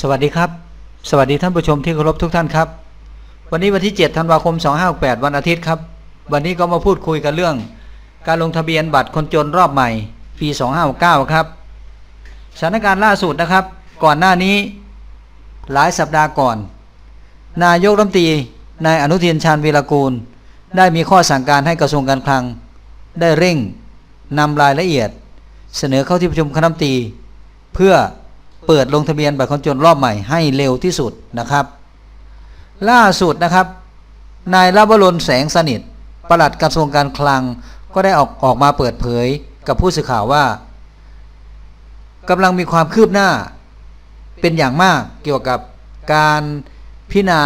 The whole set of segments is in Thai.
สวัสดีครับ สวัสดีท่านผู้ชมที่เคารพทุกท่านครับ วันนี้วันที่ 7 ธันวาคม 2568 วันอาทิตย์ครับ วันนี้ก็มาพูดคุยกันเรื่อง การลงทะเบียนบัตรคนจนรอบใหม่ ปี 2569 ครับ สถานการณ์ล่าสุดนะครับ ก่อนหน้านี้หลายสัปดาห์ก่อน นายกรัฐมนตรีนายอนุทินชาญวีรกูล ได้มีข้อสั่งการให้กระทรวงการคลัง ได้เร่งนำรายละเอียด เสนอเข้าที่ประชุมคณะรัฐมนตรีเพื่อ เปิดลงทะเบียนบัตรคนจนรอบใหม่ให้เร็วที่สุดนะครับ ล่าสุดนะครับ นายรับบรนแสงสนิทปลัดกระทรวงการคลังก็ได้ออกออกมาเปิดเผยกับผู้สื่อข่าวว่ากำลังมีความคืบหน้าเป็นอย่างมากเกี่ยวกับการพิจารณา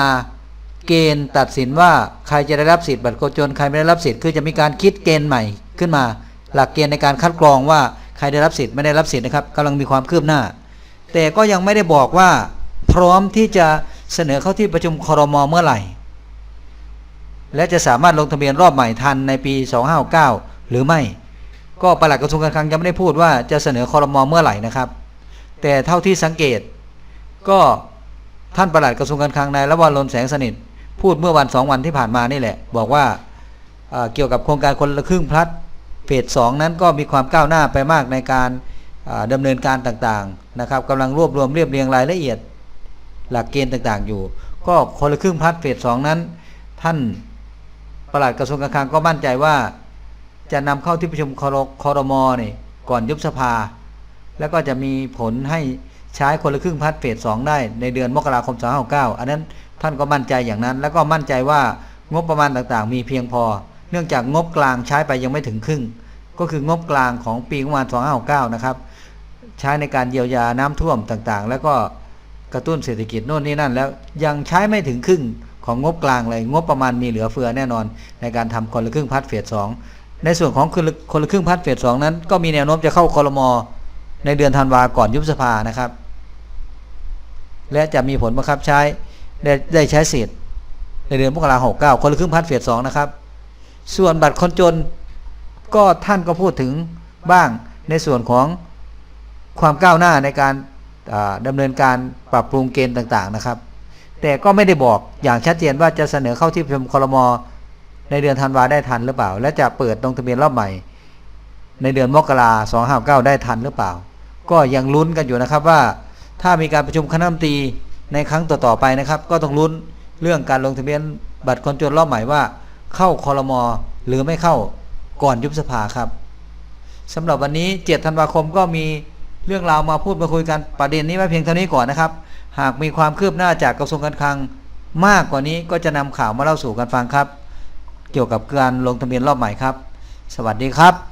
เกณฑ์ตัดสินว่าใครจะได้รับสิทธิ์บัตรคนจนใครไม่ได้รับสิทธิ์คือจะมีการคิดเกณฑ์ใหม่ขึ้นมา หลักเกณฑ์ในการคัดกรองว่าใครได้รับสิทธิ์ไม่ได้รับสิทธิ์นะครับกำลังมีความคืบหน้า แต่ก็ยังไม่ได้บอกว่าพร้อมที่จะเสนอเข้าที่ประชุมคอรมอเมื่อไหร่ และจะสามารถลงทะเบียนรอบใหม่ทันในปี 2569 หรือไม่ ก็ปลัดกระทรวงการคลังยังไม่ได้พูดว่าจะเสนอคอรมอเมื่อไหร่นะครับ แต่เท่าที่สังเกต ก็ท่านปลัดกระทรวงการคลังนายละวันลนแสงสนิท พูดเมื่อวันสองวันที่ผ่านมานี่แหละ บอกว่าเอ่อเกี่ยวกับโครงการคนละครึ่งพลัดเฟสสองนั้นก็มีความก้าวหน้าไปมากในการ อ่าดำเนินการต่างๆนะครับกำลังรวบรวมเรียบเรียงรายละเอียด หลักเกณฑ์ต่างๆ อยู่ ก็คนละครึ่งพัดเฟสสองนั้น ท่านประหลัดกระทรวงการคลังก็มั่นใจว่า จะนำเข้าที่ประชุมครคอรมอนี่ก่อนยุบสภา แล้วก็จะมีผลให้ใช้คนละครึ่งพัดเฟสสองได้ในเดือนมกราคม2569อันนั้นท่านก็มั่นใจอย่างนั้น แล้วก็มั่นใจว่างบประมาณต่างๆ มีเพียงพอ เนื่องจากงบกลางใช้ไปยังไม่ถึงครึ่ง ก็คืองบกลางของปีงบประมาณ2569นะครับ ใช้ในการเยียวยาน้ำท่วมต่างๆ แล้วก็กระตุ้นเศรษฐกิจโน่นนี่นั่น แล้วยังใช้ไม่ถึงครึ่งของงบกลางเลยงบประมาณมีเหลือเฟือแน่นอน ในการทำคนละครึ่งพัดเฟสสองในส่วนของคนละครึ่งพัดเฟสสองนั้น ก็มีแนวโน้มจะเข้าคอรมอในเดือนธันวาก่อนยุบสภานะครับ และจะมีผลบังคับใช้ได้ได้ใช้สิทธิ์ในเดือนมกราคม69คนละครึ่งพัดเฟสสองนะครับ ส่วนบัตรคนจน ก็ท่านก็พูดถึงบ้างในส่วนของความก้าวหน้าในการอ่าดำเนินการปรับปรุงเกณฑ์ต่างๆนะครับ แต่ก็ไม่ได้บอกอย่างชัดเจนว่าจะเสนอเข้าที่ประชุมครมในเดือนธันวาได้ทันหรือเปล่า และจะเปิดลงทะเบียนรอบใหม่ ในเดือนมกราสองห้าเก้าได้ทันหรือเปล่า ก็ยังลุ้นกันอยู่นะครับว่า ถ้ามีการประชุมคณะรัฐมนตรีในครั้งต่อๆไปนะครับ ก็ต้องลุ้นเรื่องการลงทะเบียนบัตรคนจนรอบใหม่ว่า เข้าคอรมอหรือไม่เข้า ก่อนยุบสภาครับสำหรับวันนี้ 7 ธันวาคมก็มีเรื่องราวมาพูดมาคุยกันประเด็นนี้ไว้เพียงเท่านี้ก่อนนะครับ หากมีความคืบหน้าจากกระทรวงการคลังมากกว่านี้ก็จะนำข่าวมาเล่าสู่กันฟังครับ เกี่ยวกับการลงทะเบียนรอบใหม่ครับ สวัสดีครับ